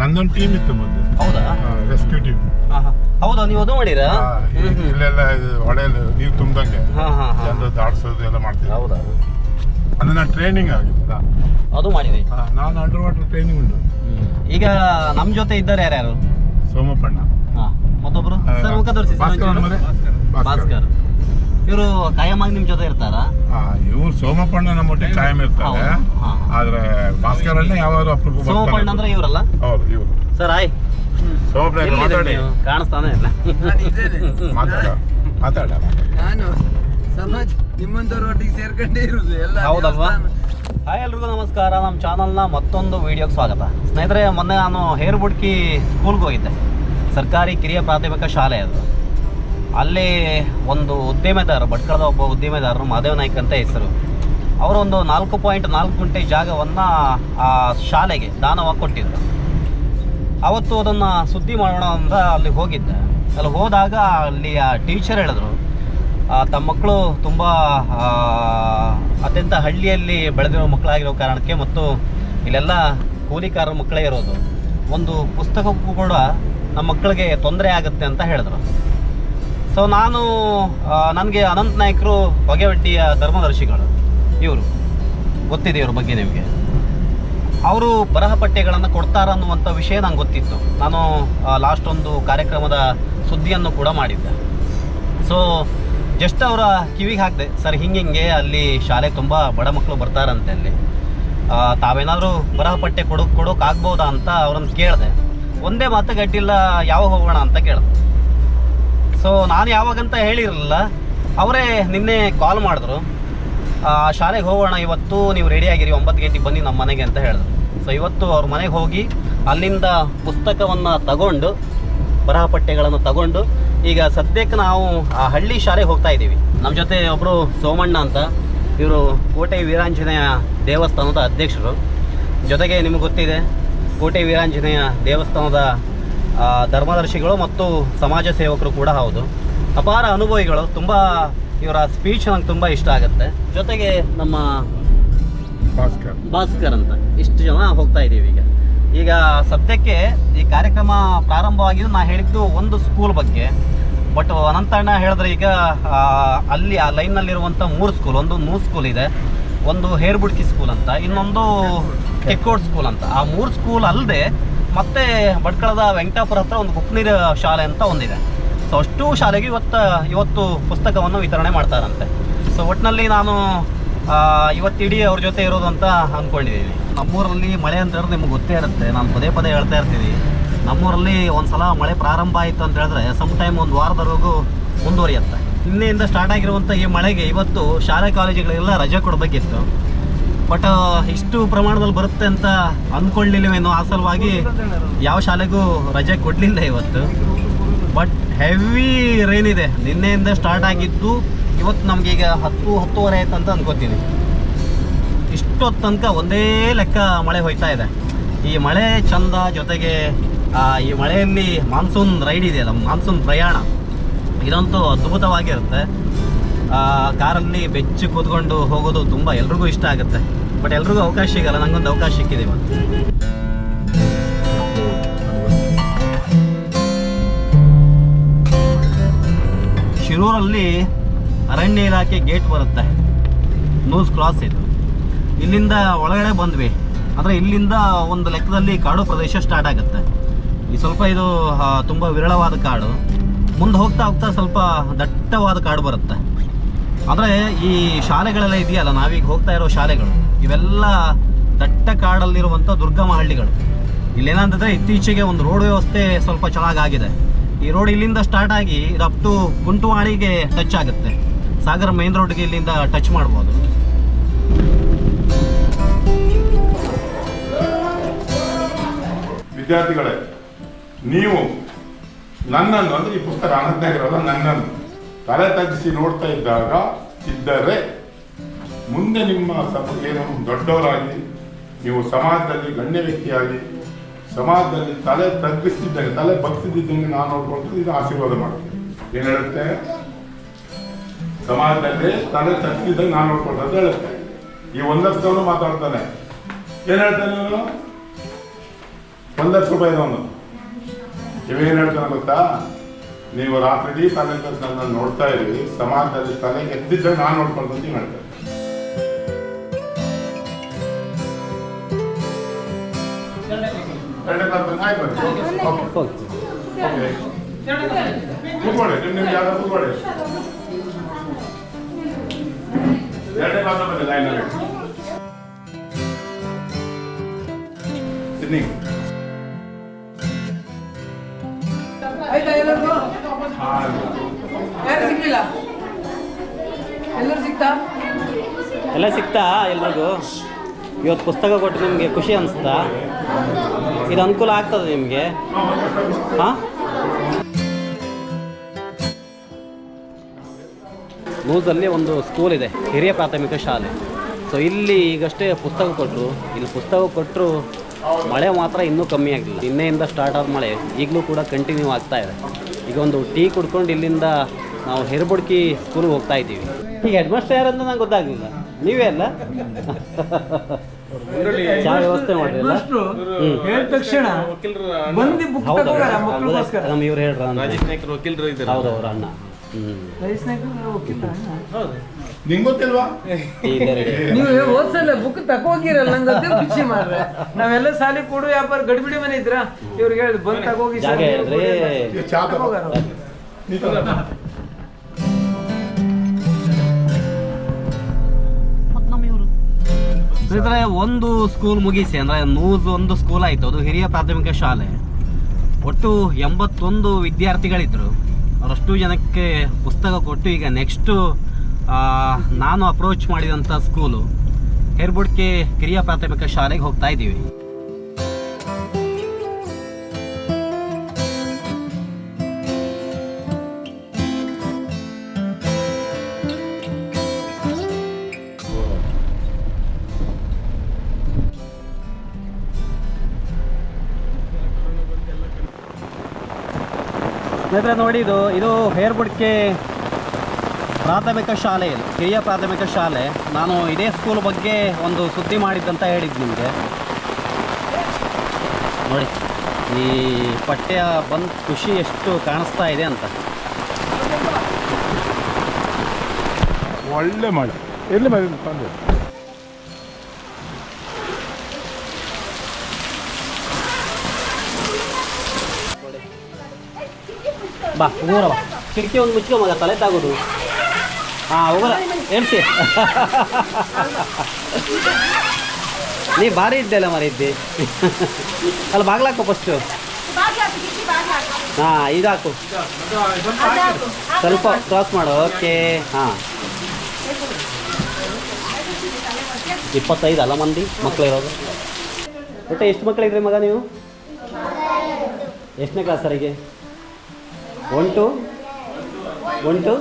ನಂದೊಂದು ಟೀಮ್ ಇತ್ತು ಮೊದಲು. ಹೌದಾ? Rescue team. ಹೌದಾ? ನೀವು ಅದು ಮಾಡಿರಾ. ಇಲ್ಲೆಲ್ಲ ಹೊಳೆಯಲ್ಲಿ ನೀರು ತುಂಬ್ದಂಗೆ ಜನರು ದಾಡ್ಸೋದು ಎಲ್ಲ ಮಾಡ್ತೀವಿ ಹೌದಾ? ಅದು ನಾನು ಟ್ರೈನಿಂಗ್ ಆಗಿದ್ದಲ್ಲ ಅದು ಮಾಡಿದೆ ನಾನು ಅಂಡರ್ ವಾಟರ್ ಟ್ರೈನಿಂಗ್ ಉಂಟು ಈಗ ನಮ್ಮ ಜೊತೆ ಇದ್ದಾರೆ ಯಾರ್ಯಾರು? ಸೋಮಪ್ಪಣ್ಣ. ಹಾ ಮತ್ತೊಬ್ರು? ಸರ್ ಮುಖ ತೋರಿಸಿ ಭಾಸ್ಕರ್ ಮನೆ? ಭಾಸ್ಕರ್. ಇವರು ಕಾಯಮಾಗಿ ನಿಮ್ ಜೊತೆ ಇರ್ತಾರಾ? ಇವ್ರು ಸೋಮಪ್ಪಣ್ಣ ನಮ್ಮ ಒಟ್ಟಿಗೆ ಕಾಯಂ ಇರ್ತಾರೆ. ಆದ್ರೆ ಭಾಸ್ಕರ್ ಅಲ್ಲೇ ಯಾವಾಗ ಅಪ್ರೂಪ ಸೋಮಪಣ್ಣ ಅಂದ್ರೆ ಇವರಲ್ಲ? ಹೌದು ಇವ್ರು. ಸರ್ ಆಯ್. ಸೋಮಪ್ಪಣ್ಣ ಮಾತಾಡಿ. ನೀವು? ಕಾಣಿಸ್ತಾನೆ ಇಲ್ಲ. ಮಾತಾಡ ಮಾತಾಡ. ನಾನು ಸಮಾಜ ನಿಮ್ಮಂತವ್ರ ಒಟ್ಟಿಗೆ ಸೇರ್ಕೊಂಡೇ ಇರುದು ಎಲ್ಲ ಹೌದಲ್ವಾ? ಹಾಯ್ ಎಲ್ರಿಗೂ ನಮಸ್ಕಾರ. ನಮ್ಮ ಚಾನಲ್ನ ಮತ್ತೊಂದು ವಿಡಿಯೋಗೆ ಸ್ವಾಗತ. ಸ್ನೇಹಿತರೆ ಮೊನ್ನೆ ನಾನು ಹೇರ್ ಬುಡ್ಕಿ ಸ್ಕೂಲ್ಗೆ ಹೋಗಿದ್ದೆ. ಸರ್ಕಾರಿ ಕಿರಿಯ ಪ್ರಾಥಮಿಕ ಶಾಲೆ ಅದು. ಅಲ್ಲಿ ಒಂದು ಉದ್ಯಮೆದಾರರು, ಭಟ್ಕಳದ ಒಬ್ಬ ಉದ್ಯಮೆದಾರರು ಮಾದೇವ ನಾಯ್ಕ ಅಂತ ಹೆಸರು. ಅವರು ಒಂದು ನಾಲ್ಕು ಪಾಯಿಂಟ್ ನಾಲ್ಕು ಗುಂಟೆ ಜಾಗವನ್ನು, ಆ, ಶಾಲೆಗೆ ದಾನವಾಗಿ ಕೊಟ್ಟಿದ್ದರು ಅವತ್ತು ಅದನ್ನು ಸುದ್ದಿ ಮಾಡೋಣ ಅಂತ ಅಲ್ಲಿ ಹೋಗಿದ್ದೆ. ಅಲ್ಲಿ ಹೋದಾಗ ಅಲ್ಲಿ ಆ ಟೀಚರ್ ಹೇಳಿದ್ರು ತಮ್ಮ ಮಕ್ಕಳು ತುಂಬ ಅತ್ಯಂತ ಹಳ್ಳಿಯಲ್ಲಿ ಬೆಳೆದಿರೋ ಮಕ್ಕಳಾಗಿರೋ ಕಾರಣಕ್ಕೆ ಮತ್ತು ಇಲ್ಲೆಲ್ಲ ಕೂಲಿಕಾರರ ಮಕ್ಕಳೇ ಇರೋದು. ಒಂದು ಪುಸ್ತಕಕ್ಕೂ ಕೂಡ ನಮ್ಮ ಮಕ್ಕಳಿಗೆ ತೊಂದರೆ ಆಗುತ್ತೆ ಅಂತ ಹೇಳಿದ್ರು. ಸೊ ನಾನು ನನಗೆ ಅನಂತ ನಾಯ್ಕರು ಬಗೆವಡ್ಡಿಯ ಧರ್ಮದರ್ಶಿಗಳು. ಇವರು. ಗೊತ್ತಿದೆ ಇವ್ರ ಬಗ್ಗೆ ನಿಮಗೆ. ಅವರು ಬರಹ ಪಠ್ಯಗಳನ್ನು ಕೊಡ್ತಾರ ಅನ್ನುವಂಥ ವಿಷಯ ನಂಗೆ ಗೊತ್ತಿತ್ತು. ನಾನು ಲಾಸ್ಟ್ ಒಂದು ಕಾರ್ಯಕ್ರಮದ ಸುದ್ದಿಯನ್ನು ಕೂಡ ಮಾಡಿದ್ದೆ. ಸೊ ಜಸ್ಟ್ ಅವರ ಕಿವಿಗೆ ಹಾಕಿದೆ, ಸರ್, ಹಿಂಗೆ ಹಿಂಗೆ ಅಲ್ಲಿ ಶಾಲೆ ತುಂಬ ಬಡ ಮಕ್ಕಳು ಬರ್ತಾರಂತೆ ಅಲ್ಲಿ. ತಾವೇನಾದರೂ ಬರಹ ಪಠ್ಯ ಕೊಡೋಕೆ ಕೊಡೋಕ್ಕಾಗ್ಬೋದಾ ಅಂತ ಅವ್ರನ್ನ ಕೇಳಿದೆ. ಒಂದೇ ಮಾತು ಗಟ್ಟಿಲ್ಲ, ಯಾವಾಗ ಹೋಗೋಣ? ಅಂತ ಕೇಳಿದೆ. ಸೊ ನಾನು ಯಾವಾಗಂತ ಹೇಳಿರಲಿಲ್ಲ. ಅವರೇ ನಿನ್ನೆ ಕಾಲ್ ಮಾಡಿದ್ರು. ಶಾಲೆಗೆ ಹೋಗೋಣ, ಇವತ್ತು ನೀವು ರೆಡಿ ಆಗಿರಿ, ಒಂಬತ್ತು ಗಂಟೆಗೆ ಬನ್ನಿ ನಮ್ಮ ಮನೆಗೆ ಅಂತ ಹೇಳಿದ್ರು. ಸೊ ಇವತ್ತು ಅವ್ರ ಮನೆಗೆ ಹೋಗಿ ಅಲ್ಲಿಂದ ಪುಸ್ತಕವನ್ನು ತಗೊಂಡು ಬರಹ ಪಠ್ಯಗಳನ್ನು ತಗೊಂಡು, ಈಗ ಸದ್ಯಕ್ಕೆ ನಾವು ಆ ಹಳ್ಳಿ ಶಾಲೆಗೆ ಹೋಗ್ತಾ ಇದ್ದೀವಿ. ನಮ್ಮ ಜೊತೆ ಒಬ್ಬರು ಸೋಮಣ್ಣ ಅಂತ, ಇವರು ಕೋಟೆ ವೀರಾಂಜನೇಯ ದೇವಸ್ಥಾನದ ಅಧ್ಯಕ್ಷರು. ಜೊತೆಗೆ ನಿಮಗೆ ಗೊತ್ತಿದೆ, ಕೋಟೆ ವೀರಾಂಜನೇಯ ದೇವಸ್ಥಾನದ ಧರ್ಮದರ್ಶಿಗಳು ಮತ್ತು ಸಮಾಜ ಸೇವಕರು ಕೂಡ ಹೌದು. ಅಪಾರ ಅನುಭವಿಗಳು. ತುಂಬ ಇವರ ಸ್ಪೀಚ್ ನಂಗೆ ತುಂಬ ಇಷ್ಟ ಆಗುತ್ತೆ. ಜೊತೆಗೆ ನಮ್ಮ ಭಾಸ್ಕರ್. ಭಾಸ್ಕರ್ ಅಂತ. ಇಷ್ಟು ಜನ ಹೋಗ್ತಾ ಇದ್ದೀವಿ ಈಗ. ಈಗ ಸದ್ಯಕ್ಕೆ ಈ ಕಾರ್ಯಕ್ರಮ ಪ್ರಾರಂಭವಾಗಿದ್ದು ನಾ ಹೇಳಿದ್ದು ಒಂದು ಸ್ಕೂಲ್ ಬಗ್ಗೆ. ಬಟ್ ಅನಂತಣ್ಣ ಹೇಳಿದ್ರೆ ಈಗ ಅಲ್ಲಿ ಆ ಲೈನ್ನಲ್ಲಿರುವಂಥ ಮೂರು ಸ್ಕೂಲ್ ಒಂದು ನೂ ಸ್ಕೂಲ್ ಇದೆ. ಒಂದು ಹೇರ್ಬುಡ್ಕಿ ಸ್ಕೂಲ್ ಅಂತ. ಇನ್ನೊಂದು ಕೆಕ್ಕೋಡ್ ಸ್ಕೂಲ್ ಅಂತ. ಆ ಮೂರು ಸ್ಕೂಲ್ ಅಲ್ಲದೆ ಮತ್ತೆ ಭಟ್ಕಳದ ವೆಂಕಟಾಪುರ ಹತ್ರ ಒಂದು ಗುಪ್ನೀರ ಶಾಲೆ ಅಂತ ಒಂದಿದೆ. ಸೊ ಅಷ್ಟು ಶಾಲೆಗೆ ಇವತ್ತು ಇವತ್ತು ಪುಸ್ತಕವನ್ನು ವಿತರಣೆ ಮಾಡ್ತಾರಂತೆ. ಸೊ ಒಟ್ಟಿನಲ್ಲಿ ನಾನು ಇವತ್ತಿಡೀ ಅವ್ರ ಜೊತೆ ಇರೋದು ಅಂತ ಅಂದ್ಕೊಂಡಿದ್ದೀನಿ ನಮ್ಮೂರಲ್ಲಿ ಮಳೆ ಅಂತ ಹೇಳಿದ್ರೆ ನಿಮ್ಗೆ ಗೊತ್ತೇ ಇರುತ್ತೆ. ನಾನು ಪದೇ ಪದೇ ಹೇಳ್ತಾ ಇರ್ತೀನಿ ನಮ್ಮೂರಲ್ಲಿ ಒಂದ್ಸಲ ಮಳೆ ಪ್ರಾರಂಭ ಆಯಿತು ಅಂತ ಹೇಳಿದ್ರೆ ಸಮ್ ಟೈಮ್ ಒಂದು ವಾರದವರೆಗೂ ಮುಂದುವರಿಯುತ್ತೆ. ನಿನ್ನೆಯಿಂದ ಸ್ಟಾರ್ಟ್ ಆಗಿರುವಂಥ ಈ ಮಳೆಗೆ ಇವತ್ತು ಶಾಲೆ ಕಾಲೇಜುಗಳೆಲ್ಲ ರಜೆ ಕೊಡಬೇಕಿತ್ತು. ಬಟ್ ಇಷ್ಟು ಪ್ರಮಾಣದಲ್ಲಿ ಬರುತ್ತೆ ಅಂತ ಅಂದ್ಕೊಳ್ಳಿಲ್ಲವೇನೋ ಆ ಸಲುವಾಗಿ ಯಾವ ಶಾಲೆಗೂ ರಜೆ ಕೊಡಲಿಲ್ಲ ಇವತ್ತು. ಬಟ್, ಹೆವಿ ರೈನ್ ಇದೆ. ನಿನ್ನೆಯಿಂದ ಸ್ಟಾರ್ಟ್ ಆಗಿದ್ದು ಇವತ್ತು ನಮಗೀಗ ಹತ್ತು, ಹತ್ತುವರೆ ಆಯ್ತು ಅಂತ ಅನ್ಕೋತೀನಿ. ಇಷ್ಟೊತ್ತು ತನಕ ಒಂದೇ ಲೆಕ್ಕ ಮಳೆ ಹೋಯ್ತಾ ಇದೆ. ಈ ಮಳೆ ಚಂದ ಜೊತೆಗೆ ಈ ಮಳೆಯಲ್ಲಿ ಮಾನ್ಸೂನ್ ರೈಡ್ ಇದೆಯಲ್ಲ ಮಾನ್ಸೂನ್ ಪ್ರಯಾಣ. ಇದಂತೂ ಅದ್ಭುತವಾಗಿರುತ್ತೆ. ಕಾರಲ್ಲಿ ಬೆಚ್ಚಿ ಕೂತ್ಕೊಂಡು ಹೋಗೋದು ತುಂಬ ಎಲ್ರಿಗೂ ಇಷ್ಟ ಆಗುತ್ತೆ. ಬಟ್ ಎಲ್ರಿಗೂ ಅವಕಾಶ ಸಿಗಲ್ಲ, ನಂಗೊಂದು ಅವಕಾಶ ಸಿಕ್ಕಿದೆ ಇವತ್ತು. ಶಿರೂರಲ್ಲಿ ಅರಣ್ಯ ಇಲಾಖೆ ಗೇಟ್ ಬರುತ್ತೆ. ನೂಸ್ ಕ್ರಾಸ್ ಇದು. ಇಲ್ಲಿಂದ ಒಳಗಡೆ ಬಂದ್ವಿ. ಅಂದರೆ ಇಲ್ಲಿಂದ ಒಂದು ಲೆಕ್ಕದಲ್ಲಿ ಕಾಡು ಪ್ರದೇಶ ಸ್ಟಾರ್ಟ್ ಆಗುತ್ತೆ. ಈ ಸ್ವಲ್ಪ ಇದು ತುಂಬ ವಿರಳವಾದ ಕಾಡು. ಮುಂದೆ ಹೋಗ್ತಾ ಹೋಗ್ತಾ ಸ್ವಲ್ಪ ದಟ್ಟವಾದ ಕಾಡು ಬರುತ್ತೆ. ಆದರೆ ಈ ಶಾಲೆಗಳೆಲ್ಲ ಇದೆಯಲ್ಲ, ನಾವೀಗ ಹೋಗ್ತಾ ಇರೋ ಶಾಲೆಗಳು, ಇವೆಲ್ಲ ದಟ್ಟ ಕಾಡಲ್ಲಿರುವಂಥ ದುರ್ಗಮ ಹಳ್ಳಿಗಳು ಇಲ್ಲೇನಂತಂದರೆ ಇತ್ತೀಚೆಗೆ ಒಂದು ರೋಡ್ ವ್ಯವಸ್ಥೆ ಸ್ವಲ್ಪ ಚೆನ್ನಾಗಾಗಿದೆ. ಈ ರೋಡ್ ಇಲ್ಲಿಂದ ಸ್ಟಾರ್ಟ್ ಆಗಿ ಇದು ಅಪ್ ಟು ಗುಂಟುವಾಣಿಗೆ ಟಚ್ ಆಗುತ್ತೆ. ಸಾಗರ ಮೇನ್ ರೋಡ್ಗೆ ಇಲ್ಲಿಂದ ಟಚ್ ಮಾಡ್ಬೋದು. ವಿದ್ಯಾರ್ಥಿಗಳೇ, ನೀವು ನನ್ನನ್ನು, ಅಂದ್ರೆ ಈ ಪುಸ್ತಕ ಅನಂತನಾಗಿರಲ್ಲ ನನ್ನನ್ನು ತಲೆ ತಗ್ಗಿಸಿ ನೋಡ್ತಾ ಇದ್ದಾಗ ಇದ್ದರೆ ಮುಂದೆ ನಿಮ್ಮ ಸಮ, ಏನು ದೊಡ್ಡವರಾಗಿ, ನೀವು ಸಮಾಜದಲ್ಲಿ ಗಣ್ಯ ವ್ಯಕ್ತಿಯಾಗಿ, ಸಮಾಜದಲ್ಲಿ ತಲೆ ತಗ್ಗಿಸ್ತಿದ್ದಂಗೆ, ತಲೆ ಬಗ್ಸಿದ್ದಂಗೆ ನಾನು ನೋಡ್ಕೊಂಡು ಇದು ಆಶೀರ್ವಾದ ಮಾಡ್ತೀನಿ. ಏನು ಹೇಳುತ್ತೆ? ಸಮಾಜದಲ್ಲಿ ತಲೆ ತಗ್ಗಿಸಿದ್ದಂಗೆ ನಾನು ನೋಡ್ಕೊಂಡು ಅಂತ ಹೇಳುತ್ತೆ. ಈ ಒಂದಷ್ಟು ಮಾತಾಡ್ತಾನೆ. ಏನು ಹೇಳ್ತಾನೆ ಇವನು ಒಂದು ಲಕ್ಷ ರೂಪಾಯಿದವನು ಇವೇನು ಹೇಳ್ತಾನೆ ಗೊತ್ತಾ? ನೀವು ರಾತ್ರಿ ತಲೆ ನನ್ನ ನೋಡ್ತಾ ಇರಿ ಸಮಾಜದಲ್ಲಿ ತಲೆ ಎದ್ದಿದ್ದಾಗ ನಾನು ನೋಡ್ಕೊಂತೀನಿ ಹೇಳ್ತಾರೆ ಎರಡನೇ ಕ್ಲಾಸ್ ಬಂದು? ಆಯ್ತು ಬನ್ನಿ. ಓಕೆ. ಹೋಗಿ ಓಕೆ. ಕೂತ್ಕೊಳ್ಳಿ ನಿಮ್ ನಿಮ್ಗೆ ಯಾವ್ದಾದ್ರು ಕೂತ್ಕೊಳ್ಳಿ? ಎರಡನೇ ಕ್ಲಾಸ್ ಬಂದೆ ಲೈನಲ್ಲಿ ಸಿಡ್ನಿ ಆಯ್ತಾ ಎಲ್ಲರಿಗೂ ಯಾರು ಸಿಗ್ಲಿಲ್ಲ ಎಲ್ಲರೂ ಸಿಗ್ತಾ ಎಲ್ಲ ಸಿಗ್ತಾ ಎಲ್ರಿಗೂ? ಇವತ್ತು ಪುಸ್ತಕ ಕೊಟ್ಟು ನಿಮಗೆ ಖುಷಿ ಅನಿಸ್ತಾ ಇದು ಅನುಕೂಲ ಆಗ್ತದೆ ನಿಮಗೆ? ಹಾಂ? ಲೂಸಲ್ಲಿ ಒಂದು ಸ್ಕೂಲ್ ಇದೆ ಹಿರಿಯ ಪ್ರಾಥಮಿಕ ಶಾಲೆ. ಸೊ ಇಲ್ಲಿ ಈಗಷ್ಟೇ ಪುಸ್ತಕ ಕೊಟ್ಟರು ಇಲ್ಲಿ ಪುಸ್ತಕ ಕೊಟ್ಟರು ಮಳೆ ಮಾತ್ರ ಇನ್ನೂ ಕಮ್ಮಿ ಆಗಿಲ್ಲ. ನಿನ್ನೆಯಿಂದ ಸ್ಟಾರ್ಟ್ ಆದ ಮಳೆ ಈಗಲೂ ಕೂಡ ಕಂಟಿನ್ಯೂ ಆಗ್ತಾ ಇದೆ. ಈಗ ಒಂದು ಟೀ ಕುಡ್ಕೊಂಡು ಇಲ್ಲಿಂದ ನಾವು ಹೆರ್ಬುಡ್ಕಿ ಸ್ಕೂಲ್ಗೆ ಹೋಗ್ತಾ ಇದ್ದೀವಿ. ಈಗ ಹೆಡ್ ಮಾಸ್ಟರ್ ಯಾರಂತ ನಂಗೆ ಗೊತ್ತಾಗಲಿಲ್ಲ. ನೀವೇ ಅಲ್ಲ? ಚಾ ವ್ಯವಸ್ಥೆ. ಹೇಳಿದ ತಕ್ಷಣ ಬಂದು ಬುಕ್ ಹೌದಾ ತಗೋಗಾರ ಮಕ್ಕಳಿಗೋಸ್ಕರ. ನಮ್ಮ ಇವ್ರು ಹೇಳ್ರ ರಾಜೇಶ್ ವಕೀಲರು ಇದ್ದಾರೆ. ಹೌದು ಅವ್ರ ಅಣ್ಣ. ಹ್ಞೂ ವಕೀಲ ನಿಂಗೆ ಗೊತ್ತಿಲ್ವಾ? ನೀವು ಓದ್ಸಲ್ಲ ಬುಕ್ ತಗೋಗಿರಲ್ಲ ನಂಗೆ ಅದೇ ಖುಷಿ ಮಾಡ್ರೆ ನಾವೆಲ್ಲ ಸಾಲಿ ಕೊಡು ವ್ಯಾಪಾರ ಗಡಿಬಿಡಿ ಮನೆ ಇದ್ರ? ಇವ್ರಿಗೆ ಹೇಳಿ ಬಂದ್ ತಗೋಗಿ ಜಾಗ ಹೇಳಿದ್ರೆ ಈಗ ಚಾ ತಗೋ. ತಗೋಗಾರ ಅವ್ರು. ಸ್ನೇಹಿತರೆ ಒಂದು ಸ್ಕೂಲ್ ಮುಗಿಸಿ ಅಂದ್ರೆ ನೂಸ್ ಒಂದು ಸ್ಕೂಲ್ ಆಯಿತು. ಅದು ಹಿರಿಯ ಪ್ರಾಥಮಿಕ ಶಾಲೆ. ಒಟ್ಟು ಎಂಬತ್ತೊಂದು ವಿದ್ಯಾರ್ಥಿಗಳಿದ್ರು. ಅವರಷ್ಟು ಜನಕ್ಕೆ ಪುಸ್ತಕ ಕೊಟ್ಟು ಈಗ ನೆಕ್ಸ್ಟು ನಾನು ಅಪ್ರೋಚ್ ಮಾಡಿದಂಥ ಸ್ಕೂಲು ಹೇರ್ಬುಡ್ಕೆ ಕಿರಿಯ ಪ್ರಾಥಮಿಕ ಶಾಲೆಗೆ ಹೋಗ್ತಾ ಇದ್ದೀವಿ. ನೋಡಿ ಇದು ಇದು ಹೇರ್ಬುಡ್ಕೆ ಪ್ರಾಥಮಿಕ ಶಾಲೆ ಇದು ಕಿರಿಯ ಪ್ರಾಥಮಿಕ ಶಾಲೆ. ನಾನು ಇದೇ ಸ್ಕೂಲ್ ಬಗ್ಗೆ ಒಂದು ಸುದ್ದಿ ಮಾಡಿದ್ದಂತ ಹೇಳಿದ್ದು ನಿಮಗೆ. ನೋಡಿ ಈ ಪಠ್ಯ ಬಂದು ಖುಷಿ ಎಷ್ಟು ಕಾಣಿಸ್ತಾ ಇದೆ ಅಂತ. ಒಳ್ಳೆ ಮಾಡಿ. ಎಲ್ಲಿ ಮಾಡಿ ತಂದೆ. ಬಾ ಊರ ಬಾ. ಕಿಟಕಿ ಒಂದು ಮುಚ್ಕೊ ಮಗ ತಲೆ ತಾಗೋದು. ಹಾಂ ಹೋಗಲ್ಲ ಹೇಳ್ಸಿ ನೀ ಭಾರಿ ಇದ್ದೆಲ್ಲ ಮರ ಇದ್ದಿ. ಅಲ್ಲಿ ಬಾಗ್ಲಾಕು ಫಸ್ಟು ಹಾಂ ಇದಾಕು ಸ್ವಲ್ಪ ಕ್ರಾಸ್ ಮಾಡು ಓಕೆ. ಹಾಂ. ಇಪ್ಪತ್ತೈದು ಅಲ್ಲ ಮಂದಿ ಮಕ್ಕಳು ಇರೋದು. ಒಟ್ಟು ಎಷ್ಟು ಮಕ್ಕಳಿದ್ರಿ ಮಗ ನೀವು? ಎಷ್ಟನೇ ಕ್ಲಾಸ್ ಸರಿಗೆ? ಒನ್ ಟು ಒನ್ ಟು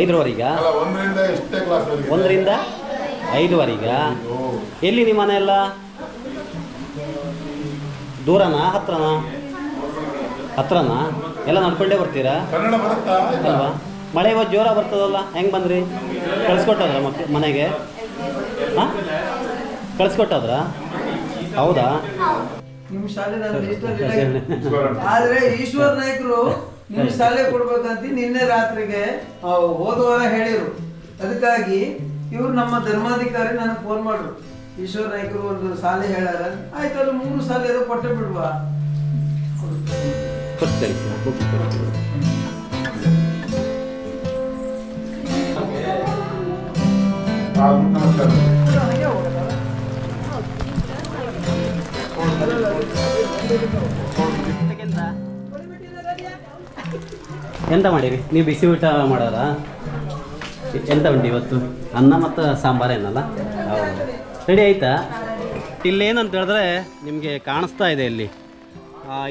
ಐದರವರೆಗ ಅಲ್ಲ ಒಂದರಿಂದ ಐದುವರೆಗ? ಎಲ್ಲಿ ನಿಮ್ಮ ಮನೆ ಎಲ್ಲ? ದೂರನಾ ಹತ್ರನಾ? ಹತ್ರನಾ? ಎಲ್ಲ ನಡ್ಕೊಂಡೇ ಬರ್ತೀರಾ? ಕನ್ನಡ ಬರುತ್ತಾ? ಅಲ್ವಾ? ಮಳೆ ಇವತ್ತು ಜೋರ ಬರ್ತದಲ್ಲ ಹೆಂಗೆ ಬಂದ್ರಿ? ಕಳಿಸ್ಕೊಟ್ಟದ್ರ ಮಕ್ ಮನೆಗೆ? ಹಾಂ? ಕಳಿಸ್ಕೊಟ್ಟದ್ರ? ಹೌದಾ? ನಿಮ್ಮ ಶಾಲೆ ಆದ್ರೆ ಈಶ್ವರ್ ನಾಯ್ಕರು ನಿಮ್ ಶಾಲೆ ಕೊಡ್ಬೇಕಂತ ನಿನ್ನೆ ರಾತ್ರಿಗೆ ಹೋದವಾರ ಹೇಳಿರು. ಅದಕ್ಕಾಗಿ ಇವ್ರು ನಮ್ಮ ಧರ್ಮಾಧಿಕಾರಿ ನನಗೆ ಫೋನ್ ಮಾಡ್ರು. ಈಶ್ವರ ನಾಯ್ಕರು ಒಂದು ಶಾಲೆ ಹೇಳಾರ ಆಯ್ತು ಅಲ್ಲಿ ಮೂರು ಶಾಲೆ ಅದು ಕೊಟ್ಟೆ ಬಿಡ್ವಾ. ನಮಸ್ಕಾರ. ಎಂತ ಮಾಡಿರಿ? ನೀವು ಬಿಸಿ ಊಟ ಮಾಡೋರ ಎಂತ ಉಂಟು ಇವತ್ತು? ಅನ್ನ ಮತ್ತು ಸಾಂಬಾರೇನಲ್ಲ ಹೌದು. ರೆಡಿ ಆಯ್ತಾ? ಇಲ್ಲೇನಂತ ಹೇಳಿದ್ರೆ ನಿಮಗೆ ಕಾಣಿಸ್ತಾ ಇದೆ ಇಲ್ಲಿ.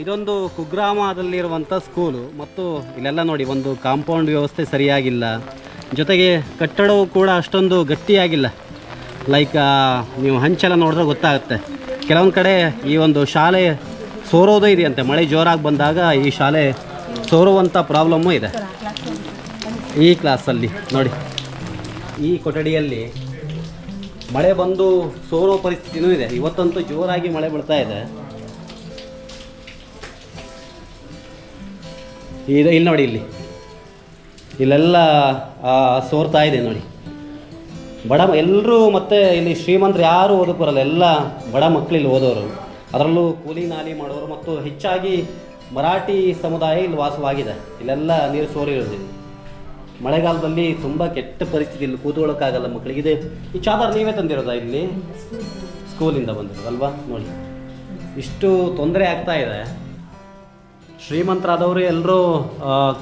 ಇದೊಂದು ಕುಗ್ರಾಮದಲ್ಲಿರುವಂಥ ಸ್ಕೂಲು ಮತ್ತು ಇಲ್ಲೆಲ್ಲ ನೋಡಿ, ಒಂದು ಕಾಂಪೌಂಡ್ ವ್ಯವಸ್ಥೆ ಸರಿಯಾಗಿಲ್ಲ. ಜೊತೆಗೆ ಕಟ್ಟಡವು ಕೂಡ ಅಷ್ಟೊಂದು ಗಟ್ಟಿಯಾಗಿಲ್ಲ. ಲೈಕ್ ನೀವು ಹಂಚೆಲ್ಲ ನೋಡಿದ್ರೆ ಗೊತ್ತಾಗುತ್ತೆ. ಕೆಲವೊಂದು ಕಡೆ ಈ ಒಂದು ಶಾಲೆ ಸೋರೋದೇ ಇದೆಯಂತೆ. ಮಳೆ ಜೋರಾಗಿ ಬಂದಾಗ ಈ ಶಾಲೆ ಸೋರುವಂಥ ಪ್ರಾಬ್ಲಮ್ಮು ಇದೆ. ಈ ಕ್ಲಾಸಲ್ಲಿ ನೋಡಿ. ಈ ಕೊಠಡಿಯಲ್ಲಿ ಮಳೆ ಬಂದು ಸೋರೋ ಪರಿಸ್ಥಿತಿನೂ ಇದೆ. ಇವತ್ತಂತೂ ಜೋರಾಗಿ ಮಳೆ ಬೀಳ್ತಾ ಇದೆ. ಇದು, ಇಲ್ಲಿ ನೋಡಿ, ಇಲ್ಲಿ. ಇಲ್ಲೆಲ್ಲ ಸೋರ್ತಾ ಇದೆ, ನೋಡಿ. ಬಡ ಎಲ್ಲರೂ ಮತ್ತೆ ಇಲ್ಲಿ ಶ್ರೀಮಂತರು ಯಾರು ಓದಕ್ಕೆ ಬರಲ್ಲ. ಎಲ್ಲ ಬಡ ಮಕ್ಕಳಿಲ್ಲಿ ಓದೋರು. ಅದರಲ್ಲೂ ಕೂಲಿ ನಾಲಿ ಮಾಡೋರು ಮತ್ತು ಹೆಚ್ಚಾಗಿ ಮರಾಠಿ ಸಮುದಾಯ ಇಲ್ಲಿ ವಾಸವಾಗಿದೆ. ಇಲ್ಲೆಲ್ಲ ನೀರು ಸೋರಿರೋದು ಮಳೆಗಾಲದಲ್ಲಿ ತುಂಬ ಕೆಟ್ಟ ಪರಿಸ್ಥಿತಿ ಇಲ್ಲಿ ಕೂತ್ಕೊಳ್ಳೋಕ್ಕಾಗಲ್ಲ ಮಕ್ಕಳಿಗೆ ಇದೆ ಈ ಚಾದರ್ ನೀವೇ ತಂದಿರೋದಾ ಇಲ್ಲಿ? ಸ್ಕೂಲಿಂದ ಬಂದಿರೋದಲ್ವಾ? ನೋಡಿ. ಇಷ್ಟು ತೊಂದರೆ ಆಗ್ತಾ ಇದೆ. ಶ್ರೀಮಂತರಾದವರು ಎಲ್ಲರೂ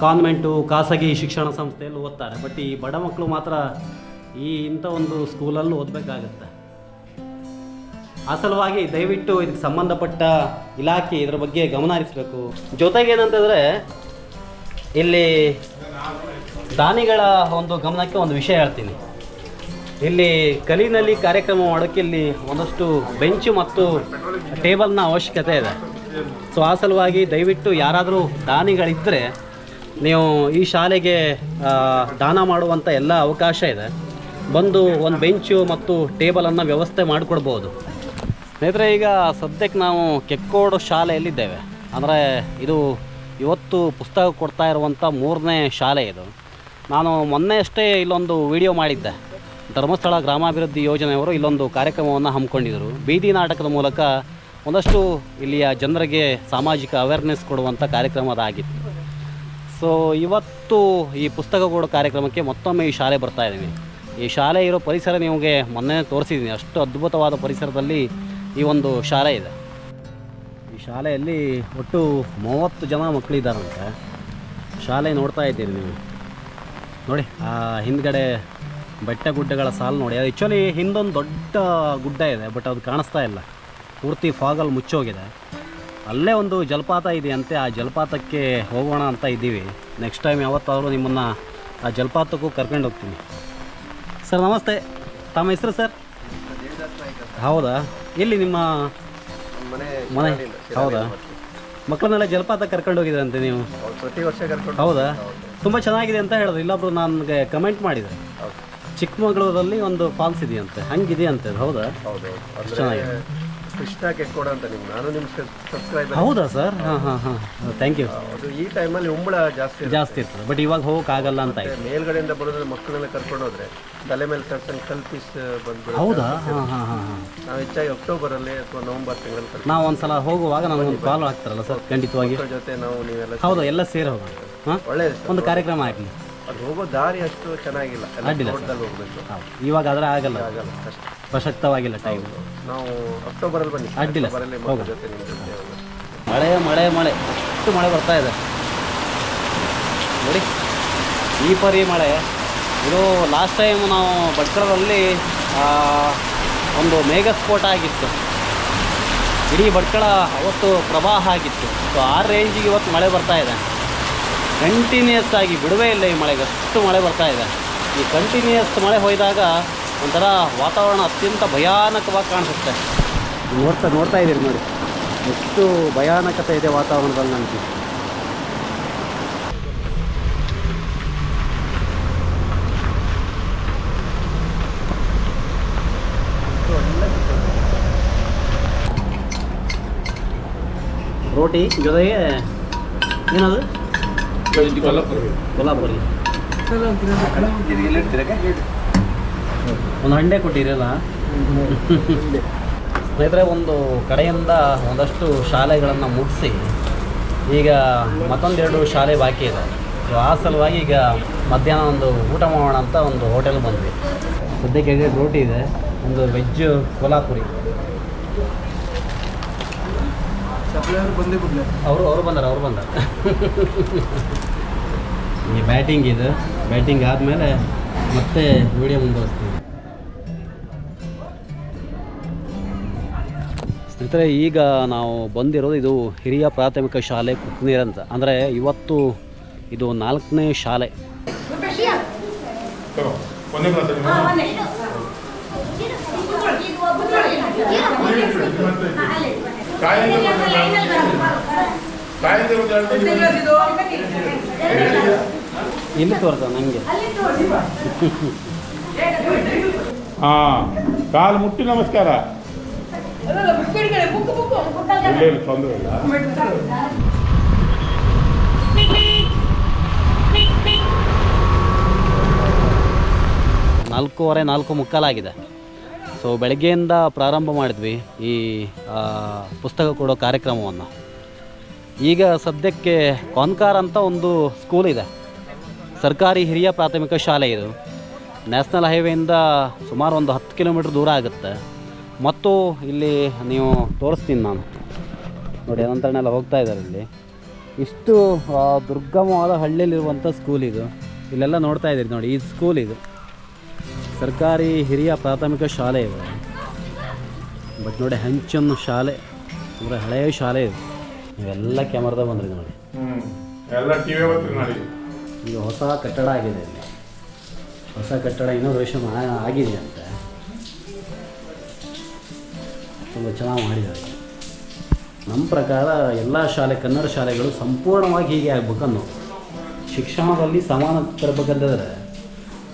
ಕಾನ್ವೆಂಟು, ಖಾಸಗಿ ಶಿಕ್ಷಣ ಸಂಸ್ಥೆಯಲ್ಲಿ ಓದ್ತಾರೆ. ಬಟ್ ಈ ಬಡ ಮಕ್ಕಳು ಮಾತ್ರ ಈ ಇಂಥ ಒಂದು ಸ್ಕೂಲಲ್ಲಿ ಓದಬೇಕಾಗತ್ತೆ. ಆ ಸಲುವಾಗಿ ದಯವಿಟ್ಟು ಇದಕ್ಕೆ ಸಂಬಂಧಪಟ್ಟ ಇಲಾಖೆ ಇದರ ಬಗ್ಗೆ ಗಮನ ಹರಿಸಬೇಕು. ಜೊತೆಗೆ ಏನಂತಂದರೆ, ಇಲ್ಲಿ ದಾನಿಗಳ ಒಂದು ಗಮನಕ್ಕೆ ಒಂದು ವಿಷಯ ಹೇಳ್ತೀನಿ. ಇಲ್ಲಿ ಕಲಿನಲ್ಲಿ ಕಾರ್ಯಕ್ರಮ ಮಾಡೋಕ್ಕೆ ಇಲ್ಲಿ ಒಂದಷ್ಟು ಬೆಂಚು ಮತ್ತು ಟೇಬಲ್ನ ಅವಶ್ಯಕತೆ ಇದೆ. ಸೊ ಆ ಸಲುವಾಗಿ ದಯವಿಟ್ಟು ಯಾರಾದರೂ ದಾನಿಗಳಿದ್ದರೆ ನೀವು ಈ ಶಾಲೆಗೆ ದಾನ ಮಾಡುವಂಥ ಎಲ್ಲ ಅವಕಾಶ ಇದೆ. ಬಂದು ಒಂದು ಬೆಂಚು ಮತ್ತು ಟೇಬಲನ್ನು ವ್ಯವಸ್ಥೆ ಮಾಡಿಕೊಡ್ಬೋದು. ಸ್ನೇಹಿತರೆ, ಈಗ ಸದ್ಯಕ್ಕೆ ನಾವು ಕೆಕ್ಕೋಡು ಶಾಲೆಯಲ್ಲಿದ್ದೇವೆ. ಅಂದರೆ ಇದು ಇವತ್ತು ಪುಸ್ತಕ ಕೊಡ್ತಾ ಇರುವಂಥ ಮೂರನೇ ಶಾಲೆ ಇದು. ನಾನು ಮೊನ್ನೆ ಅಷ್ಟೇ ಇಲ್ಲೊಂದು ವಿಡಿಯೋ ಮಾಡಿದ್ದೆ. ಧರ್ಮಸ್ಥಳ ಗ್ರಾಮಾಭಿವೃದ್ಧಿ ಯೋಜನೆಯವರು ಇಲ್ಲೊಂದು ಕಾರ್ಯಕ್ರಮವನ್ನು ಹಮ್ಮಿಕೊಂಡಿದ್ದರು. ಬೀದಿ ನಾಟಕದ ಮೂಲಕ ಒಂದಷ್ಟು ಇಲ್ಲಿಯ ಜನರಿಗೆ ಸಾಮಾಜಿಕ ಅವೇರ್ನೆಸ್ ಕೊಡುವಂಥ ಕಾರ್ಯಕ್ರಮ ಅದಾಗಿತ್ತು ಸೊ ಇವತ್ತು ಈ ಪುಸ್ತಕ ಕೊಡೋ ಕಾರ್ಯಕ್ರಮಕ್ಕೆ ಮತ್ತೊಮ್ಮೆ ಈ ಶಾಲೆ ಬರ್ತಾ ಇದ್ದೀನಿ ಈ ಶಾಲೆ ಇರೋ ಪರಿಸರ ನಿಮಗೆ ಮೊನ್ನೆ ತೋರಿಸಿದ್ದೀನಿ. ಅಷ್ಟು ಅದ್ಭುತವಾದ ಪರಿಸರದಲ್ಲಿ ಈ ಒಂದು ಶಾಲೆ ಇದೆ. ಈ ಶಾಲೆಯಲ್ಲಿ ಒಟ್ಟು ಮೂವತ್ತು ಜನ ಮಕ್ಕಳಿದ್ದಾರಂತೆ ಶಾಲೆ ನೋಡ್ತಾ ಇದ್ದೀರಿ ನೀವು. ನೋಡಿ, ಆ ಹಿಂದ್ಗಡೆ ಬೆಟ್ಟ ಗುಡ್ಡಗಳ ಸಾಲು ನೋಡಿ. ಅದು ಆ್ಯಕ್ಚುಲಿ ಹಿಂದೊಂದು ದೊಡ್ಡ ಗುಡ್ಡ ಇದೆ ಬಟ್ ಅದು ಕಾಣಿಸ್ತಾ ಇಲ್ಲ. ಪೂರ್ತಿ ಫಾಗಲ್ಲಿ ಮುಚ್ಚೋಗಿದೆ. ಅಲ್ಲೇ ಒಂದು ಜಲಪಾತ ಇದೆಯಂತೆ. ಆ ಜಲಪಾತಕ್ಕೆ ಹೋಗೋಣ ಅಂತ ಇದ್ದೀವಿ. ನೆಕ್ಸ್ಟ್ ಟೈಮ್ ಯಾವತ್ತಾದರೂ ನಿಮ್ಮನ್ನು ಆ ಜಲಪಾತಕ್ಕೂ ಕರ್ಕೊಂಡು ಹೋಗ್ತೀನಿ ಸರ್, ನಮಸ್ತೆ. ತಮ್ಮ ಹೆಸರು ಸರ್? ಹೌದಾ? ಎಲ್ಲಿ ನಿಮ್ಮ ಮನೆ ಹೌದಾ? ಮಕ್ಕಳನ್ನೆಲ್ಲ ಜಲಪಾತ ಕರ್ಕೊಂಡು ಹೋಗಿದ್ರಂತೆ ನೀವು? ಪ್ರತಿ ವರ್ಷ ಕರ್ಕೊಂಡು ಹೌದಾ? ತುಂಬ ಚೆನ್ನಾಗಿದೆ ಅಂತ ಹೇಳಿದ್ರು. ಇಲ್ಲೊಬ್ರು ನನಗೆ ಕಮೆಂಟ್ ಮಾಡಿದ್ರು. ಚಿಕ್ಕಮಗಳೂರಲ್ಲಿ ಒಂದು ಫಾಲ್ಸ್ ಇದೆಯಂತೆ. ಹಂಗಿದೆಯಂತೆ ಹೌದು? ಚೆನ್ನಾಗಿದೆ. ನಿಮ್ಗೆ. ನಾನು ನಿಮ್ಮ ಸಬ್ಸ್ಕ್ರೈಬರ್ ಹೌದಾ ಸರ್? ಹಾಂ ಹಾಂ ಹಾಂ. ಥ್ಯಾಂಕ್ ಯು ಅದು ಈ ಟೈಮಲ್ಲಿ ಉಂಬಳ ಜಾಸ್ತಿ ಜಾಸ್ತಿ ಇರ್ತದೆ. ಬಟ್ ಇವಾಗ ಹೋಗೋಕ್ಕಾಗಲ್ಲ ಅಂತ ಆಯ್ತು. ಮೇಲ್ಗಡೆಯಿಂದ ಬರೋದ್ರೆ ಮಕ್ಕಳನ್ನ ಕರ್ಕೊಂಡು ಹೋದ್ರೆ ತಲೆ ಮೇಲೆ ತರ್ಸಂಗ್ ಕಲ್ಪಿಸ್ ಬಂದ್ಬಿಡ ಹೌದಾ? ಹಾಂ ಹಾಂ ಹಾಂ ಹಾಂ. ನಾವು ಹೆಚ್ಚಾಗಿ ಅಕ್ಟೋಬರಲ್ಲಿ ಅಥವಾ ನವೆಂಬರ್ ತಿಂಗಳಲ್ಲಿ ಕರ್ಕೊಂಡು ನಾವು ಒಂದ್ಸಲ ಹೋಗುವಾಗ ನನಗೊಂದು ಕಾಲ್ ಆಗ್ತಾರಲ್ಲ ಸರ್ ಖಂಡಿತವಾಗಿ. ಮಕ್ಕಳ ಜೊತೆ ನಾವು ನೀವೆಲ್ಲ ಹೌದು ಎಲ್ಲ ಸೇರಿ ಹೋಗೋಣ. ಹಾಂ? ಒಳ್ಳೆಯದು ಒಂದು ಕಾರ್ಯಕ್ರಮ ಆಗಲಿ. ಅದು ಹೋಗೋ ದಾರಿ ಅಷ್ಟು ಚೆನ್ನಾಗಿಲ್ಲ. ಎಲ್ಲ ಅಡ್ಡಿಲ್ಲ ಸರ್. ತೋಟದಲ್ಲಿ ಹೋಗ್ಬೇಕು. ಇವಾಗ ಆದರೆ ಆಗಲ್ಲ. ಆಗಲ್ಲ ಕಷ್ಟ ಪ್ರಸಕ್ತವಾಗಿಲ್ಲ ಟೈಮ್ ನಾವು ಅಕ್ಟೋಬರಲ್ಲಿ ಬನ್ನಿ. ಅಡ್ಡಿಲ್ಲ ಸರ್. ಮಕ್ಕಳ ಜೊತೆ ನಿಮ್ಮ ಜೊತೆ ಹೋಗೋಣ. ಮಳೆ ಮಳೆ ಮಳೆ. ಅಷ್ಟು ಮಳೆ ಬರ್ತಾ ಇದೆ. ನೋಡಿ ಈ ಪರಿ ಮಳೆ. ಇದು ಲಾಸ್ಟ್ ಟೈಮ್ ನಾವು ಭಟ್ಕಳದಲ್ಲಿ ಆ, ಒಂದು ಮೇಘಸ್ಫೋಟ ಆಗಿತ್ತು. ಇಡೀ ಭಟ್ಕಳ ಅವತ್ತು ಪ್ರವಾಹ ಆಗಿತ್ತು. ಸೊ ಆ ರೇಂಜಿಗೆ ಇವತ್ತು ಮಳೆ ಬರ್ತಾ ಇದೆ. ಕಂಟಿನ್ಯೂಸ್ ಆಗಿ ಬಿಡುವೇ ಇಲ್ಲ ಈ ಮಳೆಗೆ. ಅಷ್ಟು ಮಳೆ ಬರ್ತಾ ಇದೆ. ಈ ಕಂಟಿನ್ಯೂಸ್ ಮಳೆ ಹೊಯ್ದಾಗ ಒಂಥರ ವಾತಾವರಣ ಅತ್ಯಂತ ಭಯಾನಕವಾಗಿ ಕಾಣಿಸುತ್ತೆ. ನೋಡ್ತಾ ನೋಡ್ತಾ ಇದ್ದೀರಿ ನೋಡಿ. ಎಷ್ಟು ಭಯಾನಕತೆ ಇದೆ ವಾತಾವರಣದಲ್ಲಿ ನನಗೆ. ರೋಟಿ ಜೊತೆಗೆ ಏನದು? ಕೊಲ್ಲಾಪುರಿ. ಒಂದು ಹಂಡೆ ಕೊಟ್ಟಿರಲ್ಲ? ಸ್ನೇಹಿತರೆ ಒಂದು ಕಡೆಯಿಂದ ಒಂದಷ್ಟು ಶಾಲೆಗಳನ್ನು ಮುಗಿಸಿ ಈಗ ಮತ್ತೊಂದೆರಡು ಶಾಲೆ ಬಾಕಿ ಇದೆ. ಸೊ ಆ ಸಲುವಾಗಿ ಈಗ ಮಧ್ಯಾಹ್ನ ಒಂದು ಊಟ ಮಾಡೋಣ ಅಂತ ಒಂದು ಹೋಟೆಲ್ ಬಂದ್ವಿ. ಸದ್ಯಕ್ಕೆ ಎರಡು ರೋಟಿ ಇದೆ. ಒಂದು ವೆಜ್ ಕೊಲ್ಹಾಪುರಿ ಅವರು ಅವರು ಬಂದಾರ ಅವ್ರು ಬಂದಾರ. ಈ ಬ್ಯಾಟಿಂಗ್ ಇದೆ. ಬ್ಯಾಟಿಂಗ್ ಆದಮೇಲೆ ಮತ್ತೆ ವಿಡಿಯೋ ಮುಂದುವರಿಸ್ತೀವಿ. ಸ್ನೇಹಿತರೆ ಈಗ ನಾವು ಬಂದಿರೋದು ಇದು ಹಿರಿಯ ಪ್ರಾಥಮಿಕ ಶಾಲೆ ಕುಕ್ನೀರ್ ಅಂತ. ಅಂದರೆ ಇವತ್ತು ಇದು ನಾಲ್ಕನೇ ಶಾಲೆ. ಇಲ್ಲಿ ತೋರ್ತ ನನಗೆ ಹಾಂ ಕಾಲು ಮುಟ್ಟಿ ನಮಸ್ಕಾರ. ನಾಲ್ಕೂವರೆ, ನಾಲ್ಕು ಮುಕ್ಕಾಲಾಗಿದೆ. ಸೊ ಬೆಳಗ್ಗೆಯಿಂದ ಪ್ರಾರಂಭ ಮಾಡಿದ್ವಿ ಈ ಪುಸ್ತಕ ಕೊಡೋ ಕಾರ್ಯಕ್ರಮವನ್ನು. ಈಗ ಸದ್ಯಕ್ಕೆ ಕಾನ್ಕಾರ್ ಅಂತ ಒಂದು ಸ್ಕೂಲ್ ಇದೆ. ಸರ್ಕಾರಿ ಹಿರಿಯ ಪ್ರಾಥಮಿಕ ಶಾಲೆ ಇದು. ನ್ಯಾಷನಲ್ ಹೈವೇಯಿಂದ ಸುಮಾರು ಒಂದು ಹತ್ತು ಕಿಲೋಮೀಟ್ರ್ ದೂರ ಆಗುತ್ತೆ. ಮತ್ತು ಇಲ್ಲಿ ನೀವು ತೋರಿಸ್ತೀನಿ ನಾನು. ನೋಡಿ ಅನಂತರನೆಲ್ಲ ಹೋಗ್ತಾ ಇದ್ದಾರೆ ಇಲ್ಲಿ. ಇಷ್ಟು ದುರ್ಗಮವಾದ ಹಳ್ಳಿಯಲ್ಲಿರುವಂಥ ಸ್ಕೂಲ್ ಇದು. ಇಲ್ಲೆಲ್ಲ ನೋಡ್ತಾ ಇದ್ದೀರಿ ನೋಡಿ ಈ ಸ್ಕೂಲ್ ಇದು. ಸರ್ಕಾರಿ ಹಿರಿಯ ಪ್ರಾಥಮಿಕ ಶಾಲೆ ಇದು. ಬಟ್ ನೋಡಿ ಹಂಚನ್ನು ಶಾಲೆ. ಅಂದರೆ ಹಳೆಯ ಶಾಲೆ ಇದು. ಇವೆಲ್ಲ ಕ್ಯಾಮರಾದಾಗ ಬಂದ್ರಿ ನೋಡಿ. ಈಗ ಹೊಸ ಕಟ್ಟಡ ಆಗಿದೆ ಇಲ್ಲಿ. ಹೊಸ ಕಟ್ಟಡ ಇನೋವೇಷನ್ ಆಗಿದೆ ಅಂತೆ. ತುಂಬ ಚೆನ್ನಾಗಿ ಮಾಡಿದ್ದಾರೆ. ನಮ್ಮ ಪ್ರಕಾರ ಎಲ್ಲ ಶಾಲೆ ಕನ್ನಡ ಶಾಲೆಗಳು ಸಂಪೂರ್ಣವಾಗಿ ಹೀಗೆ ಆಗ್ಬೇಕು ಅನ್ನೋದು ಶಿಕ್ಷಣದಲ್ಲಿ ಸಮಾನ ತರಬೇಕಂತಂದರೆ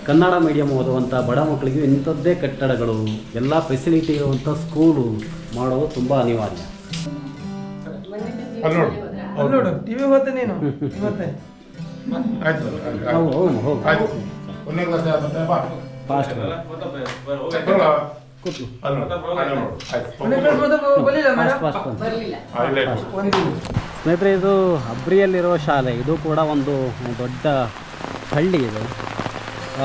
ಕನ್ನಡ ಮೀಡಿಯಂ ಓದುವಂಥ ಬಡ ಮಕ್ಕಳಿಗೆ ಇಂಥದ್ದೇ ಕಟ್ಟಡಗಳು ಎಲ್ಲ ಫೆಸಿಲಿಟಿ ಇರುವಂಥ ಸ್ಕೂಲು ಮಾಡೋದು ತುಂಬ ಅನಿವಾರ್ಯ. ಹೌದು ಹೌದು. ಫಾಸ್ಟ್. ಕೂತು ಅಲ್ಲಿ ನೋಡು, ಅಲ್ಲಿ ನೋಡು. ಆಯ್ತು. ಸ್ನೇಹಿತರೆ ಇದು ಅಬ್ರಿಯಲ್ಲಿರುವ ಶಾಲೆ. ಇದು ಕೂಡ ಒಂದು ದೊಡ್ಡ ಹಳ್ಳಿ ಇದು.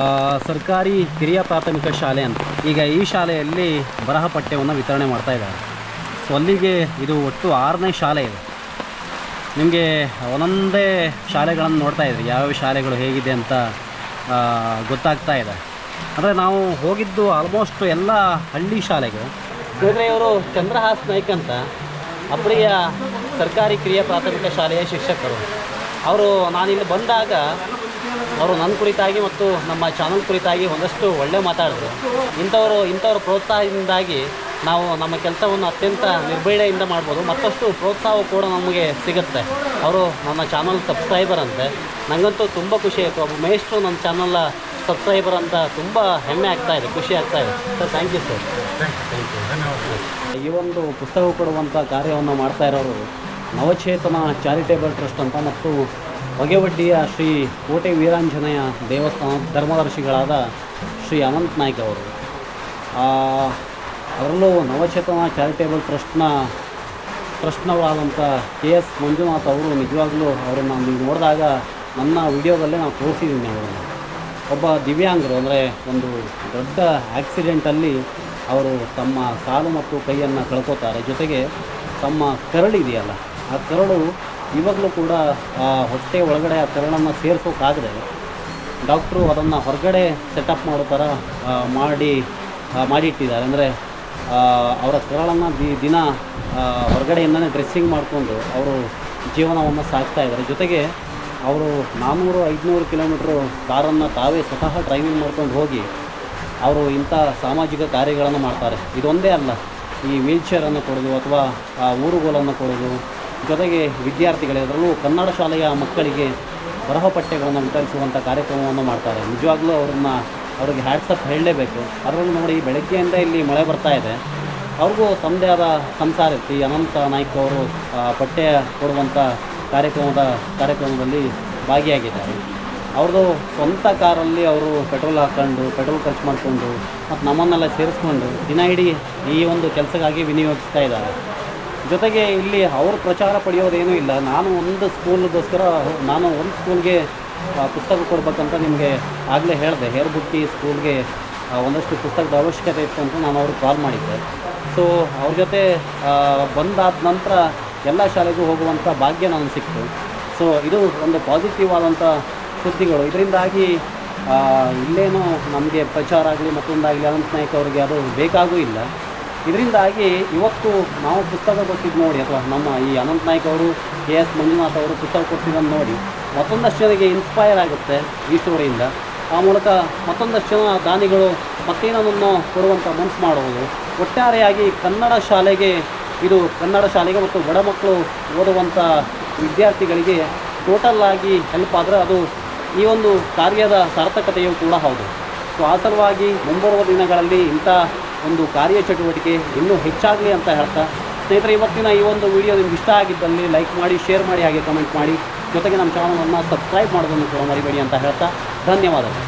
ಆ, ಸರ್ಕಾರಿ ಕಿರಿಯ ಪ್ರಾಥಮಿಕ ಶಾಲೆ ಅಂತ. ಈಗ ಈ ಶಾಲೆಯಲ್ಲಿ ಬರಹ ಪಠ್ಯವನ್ನು ವಿತರಣೆ ಮಾಡ್ತಾ ಇದ್ದಾರೆ. ಸೊ ಅಲ್ಲಿಗೆ ಇದು ಒಟ್ಟು ಆರನೇ ಶಾಲೆ ಇದೆ. ನಿಮಗೆ ಒಂದೊಂದೇ ಶಾಲೆಗಳನ್ನು ನೋಡ್ತಾ ಇದ್ರಿ. ಯಾವ್ಯಾವ ಶಾಲೆಗಳು ಹೇಗಿದೆ ಅಂತ ಗೊತ್ತಾಗ್ತಾ ಇದೆ. ಅಂದರೆ ನಾವು ಹೋಗಿದ್ದು ಆಲ್ಮೋಸ್ಟ್ ಎಲ್ಲ ಹಳ್ಳಿ ಶಾಲೆಗೆ. ಸ್ನೇಹಿತರೆ ಇವರು ಚಂದ್ರಹಾಸ್ ನಾಯ್ಕ್ ಅಂತ ಅಬ್ರಿಯ ಸರ್ಕಾರಿ ಕಿರಿಯ ಪ್ರಾಥಮಿಕ ಶಾಲೆಯ ಶಿಕ್ಷಕರು. ಅವರು ನಾನಿಲ್ಲಿ ಬಂದಾಗ ಅವರು ನನ್ನ ಕುರಿತಾಗಿ ಮತ್ತು ನಮ್ಮ ಚಾನಲ್ ಕುರಿತಾಗಿ ಒಂದಷ್ಟು ಒಳ್ಳೆ ಮಾತಾಡಿದ್ರು. ಇಂಥವರು, ಇಂಥವ್ರ ಪ್ರೋತ್ಸಾಹದಿಂದಾಗಿ ನಾವು ನಮ್ಮ ಕೆಲಸವನ್ನು ಅತ್ಯಂತ ನಿರ್ಭಯದಿಂದ ಮಾಡ್ಬೋದು. ಮತ್ತಷ್ಟು ಪ್ರೋತ್ಸಾಹ ಕೂಡ ನಮಗೆ ಸಿಗುತ್ತೆ. ಅವರು ನನ್ನ ಚಾನಲ್ ಸಬ್ಸ್ಕ್ರೈಬರ್ ಅಂತೆ. ನನಗಂತೂ ತುಂಬ ಖುಷಿ ಆಯಿತು. ಒಬ್ಬ ಮೇಷ್ಟ್ರು ನನ್ನ ಚಾನಲ್ ಸಬ್ಸ್ಕ್ರೈಬರ್ ಅಂತ ತುಂಬ ಹೆಮ್ಮೆ ಆಗ್ತಾ ಇದೆ ಖುಷಿ ಆಗ್ತಾ ಇದೆ. ಸರ್ ಥ್ಯಾಂಕ್ ಯು ಸರ್ ಈ ಒಂದು ಪುಸ್ತಕ ಕೊಡುವಂಥ ಕಾರ್ಯವನ್ನು ಮಾಡ್ತಾ ಇರೋರು ನವಚೇತನ ಚಾರಿಟೇಬಲ್ ಟ್ರಸ್ಟ್ ಅಂತ ಮತ್ತು ಹೊಗೆವಡ್ಡಿಯ ಶ್ರೀ ಕೋಟೆ ವೀರಾಂಜನೇಯ ದೇವಸ್ಥಾನ ಧರ್ಮದರ್ಶಿಗಳಾದ ಶ್ರೀ ಅನಂತ್ ನಾಯ್ಕ್ ಅವರು. ಅದರಲ್ಲೂ ನವಚೇತನ ಚಾರಿಟೇಬಲ್ ಟ್ರಸ್ಟ್ನ ಟ್ರಸ್ಟ್ನವರಾದಂಥ ಕೆ ಎಸ್ ಮಂಜುನಾಥ್ ಅವರು ನಿಜವಾಗಲೂ ಅವರನ್ನು ನೀವು ನೋಡಿದಾಗ ನನ್ನ ವಿಡಿಯೋದಲ್ಲೇ ನಾವು ತೋರಿಸಿದ್ದೀನಿ ಅವರನ್ನು. ಒಬ್ಬ ದಿವ್ಯಾಂಗರು ಅಂದರೆ ಒಂದು ದೊಡ್ಡ ಆಕ್ಸಿಡೆಂಟಲ್ಲಿ ಅವರು ತಮ್ಮ ಕಾಲು ಮತ್ತು ಕೈಯನ್ನು ಕಳ್ಕೊತಾರೆ. ಜೊತೆಗೆ ತಮ್ಮ ಕರಳಿದೆಯಲ್ಲ ಆ ಕರಳು ಇವಾಗಲೂ ಕೂಡ ಆ ಹೊಟ್ಟೆ ಒಳಗಡೆ ಆ ಕರಳನ್ನು ಸೇರಿಸೋಕ್ಕಾಗದೆ ಡಾಕ್ಟ್ರು ಅದನ್ನು ಹೊರಗಡೆ ಸೆಟಪ್ ಮಾಡೋ ಥರ ಮಾಡಿ ಮಾಡಿಟ್ಟಿದ್ದಾರೆ. ಅಂದರೆ ಅವರ ಕರಳನ್ನು ದಿ, ದಿನ ಹೊರಗಡೆಯಿಂದನೇ ಡ್ರೆಸ್ಸಿಂಗ್ ಮಾಡಿಕೊಂಡು ಅವರು ಜೀವನವನ್ನು ಸಾಗ್ತಾ ಇದ್ದಾರೆ. ಜೊತೆಗೆ ಅವರು ನಾನ್ನೂರು ಐದುನೂರು ಕಿಲೋಮೀಟ್ರು ಕಾರನ್ನು ತಾವೇ ಸ್ವತಃ ಡ್ರೈವಿಂಗ್ ಮಾಡ್ಕೊಂಡು ಹೋಗಿ ಅವರು ಇಂಥ ಸಾಮಾಜಿಕ ಕಾರ್ಯಗಳನ್ನು ಮಾಡ್ತಾರೆ. ಇದೊಂದೇ ಅಲ್ಲ, ಈ ವೀಲ್ ಚೇರನ್ನು ಕೊಡೋದು ಅಥವಾ ಆ ಊರುಗೋಲನ್ನು ಕೊಡೋದು ಜೊತೆಗೆ ವಿದ್ಯಾರ್ಥಿಗಳೇ, ಅದರಲ್ಲೂ ಕನ್ನಡ ಶಾಲೆಯ ಮಕ್ಕಳಿಗೆ ಬರಹ ಪಠ್ಯಗಳನ್ನು ವಿತರಿಸುವಂಥ ಕಾರ್ಯಕ್ರಮವನ್ನು ಮಾಡ್ತಾರೆ. ನಿಜವಾಗ್ಲೂ ಅವ್ರನ್ನ ಅವ್ರಿಗೆ ಹ್ಯಾಟ್ಸಪ್ ಹೇಳಲೇಬೇಕು. ಅದರಲ್ಲೂ ನೋಡಿ, ಬೆಳಗ್ಗೆಯಿಂದ ಇಲ್ಲಿ ಮಳೆ ಬರ್ತಾ ಇದೆ. ಅವ್ರಿಗೂ ತಮ್ಮದೇ ಆದ ಸಂಸಾರ ಇರ್ತಿ ಅನಂತ ನಾಯ್ಕ ಅವರು ಪಠ್ಯ ಕೊಡುವಂಥ ಕಾರ್ಯಕ್ರಮದ ಕಾರ್ಯಕ್ರಮದಲ್ಲಿ ಭಾಗಿಯಾಗಿದ್ದಾರೆ. ಅವ್ರದ್ದು ಸ್ವಂತ ಕಾರಲ್ಲಿ ಅವರು ಪೆಟ್ರೋಲ್ ಹಾಕ್ಕೊಂಡು, ಪೆಟ್ರೋಲ್ ಖರ್ಚು ಮಾಡಿಕೊಂಡು ಮತ್ತು ನಮ್ಮನ್ನೆಲ್ಲ ಸೇರಿಸ್ಕೊಂಡು ದಿನ ಇಡೀ ಈ ಒಂದು ಕೆಲಸಕ್ಕಾಗಿ ವಿನಿಯೋಗಿಸ್ತಾ ಇದ್ದಾರೆ. ಜೊತೆಗೆ ಇಲ್ಲಿ ಅವರು ಪ್ರಚಾರ ಪಡೆಯೋದೇನೂ ಇಲ್ಲ. ನಾನು ಒಂದು ಸ್ಕೂಲ್ಗೋಸ್ಕರ, ನಾನು ಒಂದು ಸ್ಕೂಲ್ಗೆ ಪುಸ್ತಕ ಕೊಡ್ಬೇಕಂತ ನಿಮಗೆ ಆಗಲೇ ಹೇಳಿದೆ. ಹೇರ್ಬುಟ್ಟಿ ಸ್ಕೂಲ್ಗೆ ಒಂದಷ್ಟು ಪುಸ್ತಕದ ಅವಶ್ಯಕತೆ ಇತ್ತು ಅಂತ ನಾನು ಅವ್ರಿಗೆ ಕಾಲ್ ಮಾಡಿದ್ದೆ. ಸೊ ಅವ್ರ ಜೊತೆ ಬಂದಾದ ನಂತರ ಎಲ್ಲ ಶಾಲೆಗೂ ಹೋಗುವಂಥ ಭಾಗ್ಯ ನಮಗೆ ಸಿಕ್ತು. ಸೊ ಇದು ಒಂದು ಪಾಸಿಟಿವ್ ಆದಂಥ ಸುದ್ದಿಗಳು. ಇದರಿಂದಾಗಿ ಇಲ್ಲೇನೋ ನಮಗೆ ಪ್ರಚಾರ ಆಗಲಿ ಮತ್ತೊಂದಾಗಲಿ ಅನಂತ ನಾಯಕ್ ಅವರಿಗೆ ಅದು ಬೇಕಾಗೂ ಇಲ್ಲ. ಇದರಿಂದಾಗಿ ಇವತ್ತು ನಾವು ಪುಸ್ತಕ ಕೊಟ್ಟಿದ್ದು ನೋಡಿ, ಅಥವಾ ನಮ್ಮ ಈ ಅನಂತ ನಾಯ್ಕ ಅವರು, ಕೆ ಎಸ್ ಮಂಜುನಾಥ್ ಅವರು ಪುಸ್ತಕ ಕೊಟ್ಟಿದ್ದನ್ನು ನೋಡಿ, ಮತ್ತೊಂದಷ್ಟು ಜನರಿಗೆ ಇನ್ಸ್ಪೈರ್ ಆಗುತ್ತೆ ಈ ಸ್ಟೋರಿಯಿಂದ ಆ ಮೂಲಕ ಮತ್ತೊಂದಷ್ಟು ಜನ ದಾನಿಗಳು ಮತ್ತೇನನ್ನು ಕೊಡುವಂಥ ಮನಸ್ಸು ಮಾಡುವುದು ಒಟ್ಟಾರೆಯಾಗಿ ಕನ್ನಡ ಶಾಲೆಗೆ ಇದು ಕನ್ನಡ ಶಾಲೆಗೆ ಮತ್ತು ಬಡ ಮಕ್ಕಳು ಓದುವಂಥ ವಿದ್ಯಾರ್ಥಿಗಳಿಗೆ ಟೋಟಲ್ ಆಗಿ ಹೆಲ್ಪ್ ಆದರೆ ಅದು ಈ ಒಂದು ಕಾರ್ಯದ ಸಾರ್ಥಕತೆಯು ಕೂಡ ಹೌದು. ಸೊ ಆ ಸಲುವಾಗಿ ಮುಂಬರುವ ದಿನಗಳಲ್ಲಿ ಇಂಥ ಒಂದು ಕಾರ್ಯ ಚಟುವಟಿಕೆ ಇನ್ನೂ ಹೆಚ್ಚಾಗಲಿ ಅಂತ ಹೇಳ್ತಾ ಸ್ನೇಹಿತರೆ, ಇವತ್ತಿನ ಈ ಒಂದು ವಿಡಿಯೋ ನಿಮ್ಗೆ ಇಷ್ಟ ಆಗಿದ್ದಲ್ಲಿ ಲೈಕ್ ಮಾಡಿ ಶೇರ್ ಮಾಡಿ, ಹಾಗೆ ಕಮೆಂಟ್ ಮಾಡಿ. ಜೊತೆಗೆ ನಮ್ಮ ಚಾನಲನ್ನು ಸಬ್ಸ್ಕ್ರೈಬ್ ಮಾಡೋದನ್ನು ಕೂಡ ಮರಿಬೇಡಿ ಅಂತ ಹೇಳ್ತಾ ಧನ್ಯವಾದಗಳು.